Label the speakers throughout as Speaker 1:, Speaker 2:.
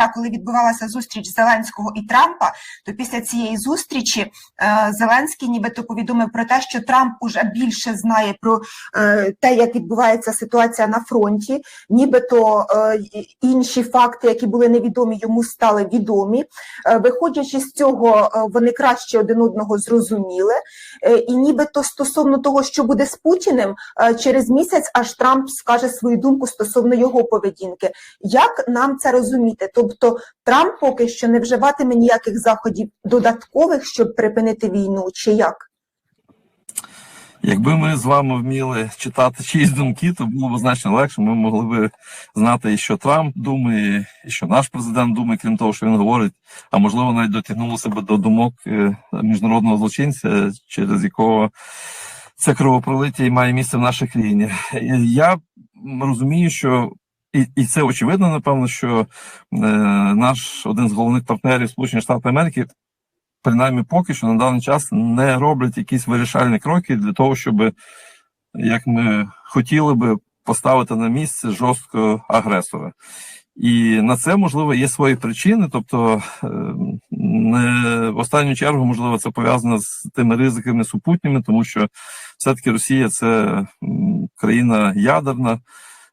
Speaker 1: та коли відбувалася зустріч Зеленського і Трампа, то після цієї зустрічі е, Зеленський нібито повідомив про те, що Трамп уже більше знає про е, те, як відбувається ситуація на фронті, нібито е, інші факти, які були невідомі йому, стали відомі. Виходячи з цього, вони краще один одного зрозуміли. І нібито стосовно того, що буде з Путіним, через місяць аж Трамп скаже свою думку стосовно його поведінки. Як нам це розуміти? Тобто Трамп поки що не вживатиме ніяких заходів додаткових, щоб припинити війну, чи як?
Speaker 2: Якби ми з вами вміли читати чиїсь думки, то було б значно легше. Ми могли б знати, і що Трамп думає, і що наш президент думає, крім того, що він говорить, а можливо, навіть дотягнулося б до думок е, міжнародного злочинця, через якого це кровопролиття і має місце в нашій країні. Я розумію, що і, і це очевидно, напевно, що е, наш один з головних партнерів Сполучені Штати Америки принаймні поки що на даний час не роблять якісь вирішальні кроки для того, щоб, як ми хотіли би, поставити на місце жорсткого агресора. І на це можливо є свої причини, тобто е, не в останню чергу, можливо, це пов'язано з тими ризиками супутніми, тому що все-таки Росія це країна ядерна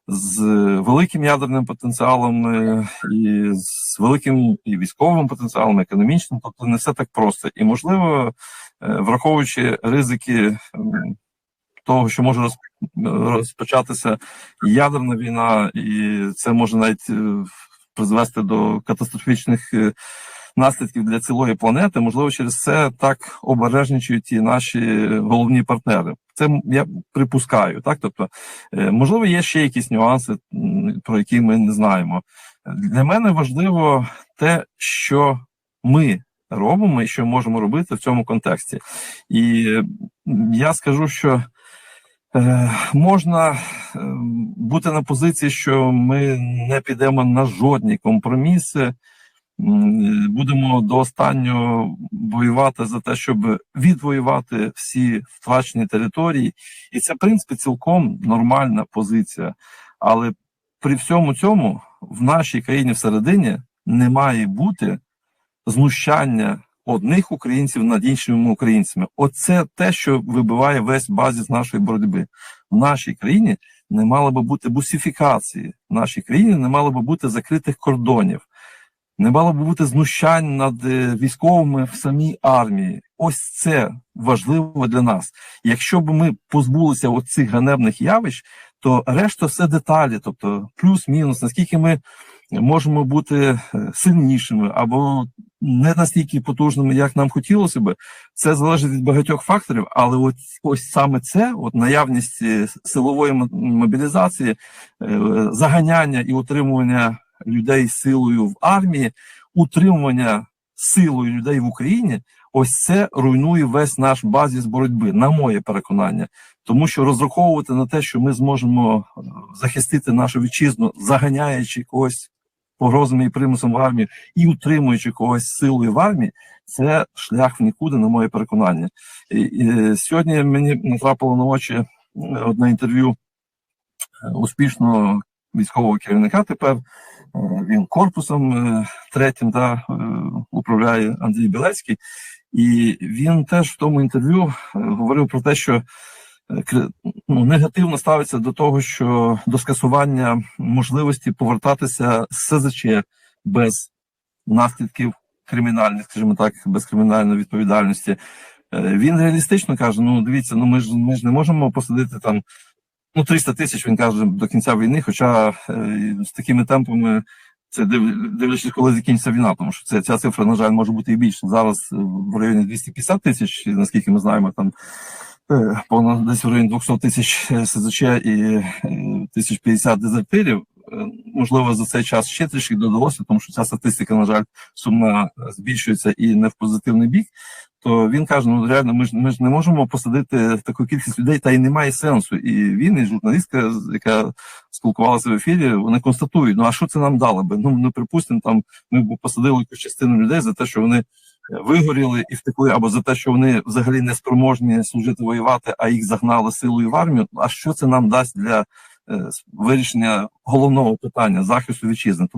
Speaker 2: з великим ядерним потенціалом е, і з великим і військовим потенціалом, економічним, тобто не все так просто. І можливо, е, враховуючи ризики того, що може розпочатися ядерна війна, і це може навіть е, призвести до катастрофічних наслідків для цілої планети. Можливо, через це так обережничають і наші головні партнери. Це я припускаю, так тобто, е, можливо, є ще якісь нюанси, про які ми не знаємо. Для мене важливо те, що ми робимо і що можемо робити в цьому контексті. І я скажу, що е, можна е, бути на позиції, що ми не підемо на жодні компроміси. Будемо до останнього воювати за те, щоб відвоювати всі втрачені території, і це в принципі цілком нормальна позиція. Але при всьому цьому в нашій країні всередині не має бути знущання одних українців над іншими українцями. Оце те, що вибиває весь базіс нашої боротьби. В нашій країні не мало би бути бусифікації, в нашій країні не мало би бути закритих кордонів. Не мало б бути знущань над е, військовими в самій армії. Ось це важливо для нас. Якщо б ми позбулися оцих ганебних явищ, то решта все деталі, тобто плюс-мінус, наскільки ми можемо бути е, сильнішими або не настільки потужними, як нам хотілося би, це залежить від багатьох факторів. Але ось, ось саме це, от наявність е, силової мобілізації, заганяння і утримування людей силою в армії, утримування силою людей в Україні, ось це руйнує весь наш базіс боротьби, на моє переконання. Тому що розраховувати на те, що ми зможемо е, захистити нашу вітчизну, заганяючи когось погрозами і примусом в армію і утримуючи когось силою в армії, це шлях в нікуди, на моє переконання. І, і, сьогодні мені натрапило на очі е, одне інтерв'ю е, успішного військового керівника. Тепер Е, він корпусом е, третім да, е, управляє Андрій Білецький, і він теж в тому інтерв'ю е, говорив про те, що ну, негативно ставиться до того, що до скасування можливості повертатися з СЗЧ без наслідків кримінальних, скажімо так, без кримінальної відповідальності. Він реалістично каже: ну дивіться, ну ми ж ми ж не можемо посадити там ну 300 тисяч, він каже, до кінця війни. Хоча е, з такими темпами це див- дивлячись, коли закінчиться війна, тому що це ця цифра, на жаль, може бути і більше. Зараз е, в районі 250 тисяч, наскільки ми знаємо, там е, понад десь в районі 200 тисяч е, СЗЧ і е, 1050 дезертирів. Можливо, за цей час ще трішки додалося, тому що ця статистика, на жаль, сумна е, збільшується і не в позитивний бік. То він каже: ну реально, ми ж ми ж не можемо посадити таку кількість людей, та й немає сенсу. І він, і журналістка, яка спілкувалася в ефірі, вони констатують: ну а що це нам дало би? Ну ну припустимо, там ми б посадили якусь частину людей за те, що вони е, вигоріли і втекли, або за те, що вони взагалі не спроможні служити воювати, а їх загнали силою в армію. А що це нам дасть для вирішення головного питання захисту вітчизни?